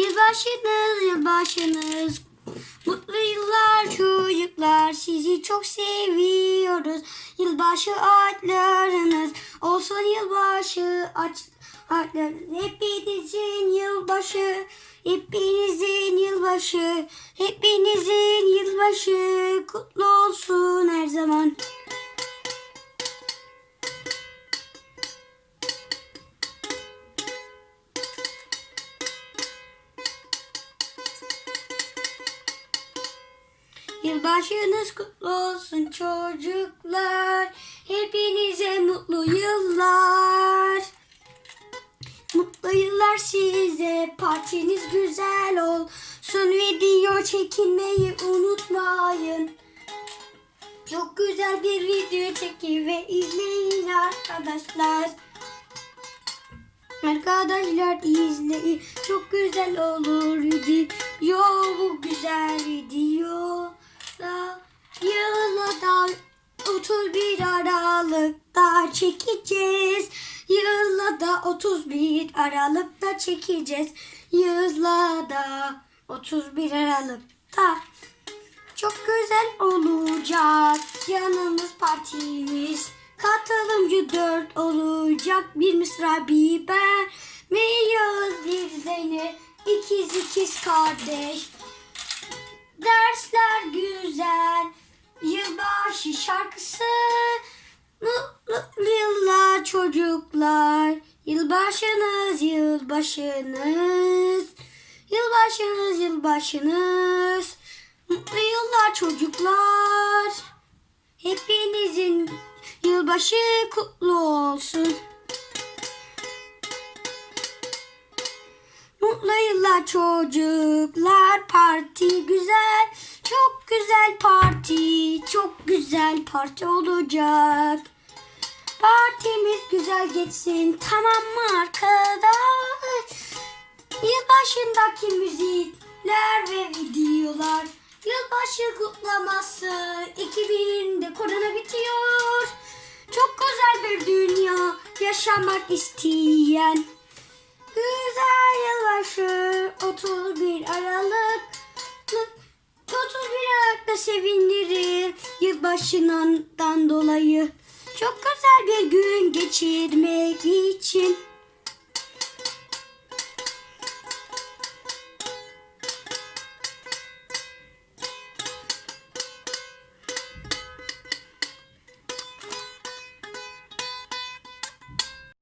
Yılbaşınız, yılbaşınız. Mutlu yıllar çocuklar. Sizi çok seviyoruz. Yılbaşı ağaçlarınız olsun yılbaşı aç ağaçlarınız. Hepinizin yılbaşı, hepinizin yılbaşı, hepinizin yılbaşı kutlu olsun Yılbaşınız kutlu olsun çocuklar. Hepinize mutlu yıllar. Mutlu yıllar size. Partiniz güzel olsun. Video çekinmeyi unutmayın. Çok güzel bir video çekin ve izleyin arkadaşlar. Arkadaşlar izleyin. Çok güzel olur video. Bu güzel video. Aralık'ta çekeceğiz. Yıla da 31 Aralık'ta çekeceğiz. Yıla da 31 Aralık'ta. Çok güzel olacak yanımız partimiz. Katılımcı dört olacak bir Mısra bir ben. Bir bir Zeynep ikiz ikiz kardeş. Dersler güzel yılbaşı şarkısı. Çocuklar. Yılbaşınız yılbaşınız. Yılbaşınız yılbaşınız. Mutlu yıllar çocuklar. Hepinizin yılbaşı kutlu olsun. Mutlu yıllar çocuklar. Parti güzel. Çok güzel parti. Çok güzel parti olacak. Partimiz güzel geçsin. Tamam mı arkadaş? Yılbaşındaki müzikler ve videolar. Yılbaşı kutlaması 2000'de korona bitiyor. Çok güzel bir dünya yaşamak isteyen. Güzel yılbaşı 31 Aralık. 31 Aralık'ta sevindirir yılbaşından dolayı. Çok güzel bir gün geçirmek için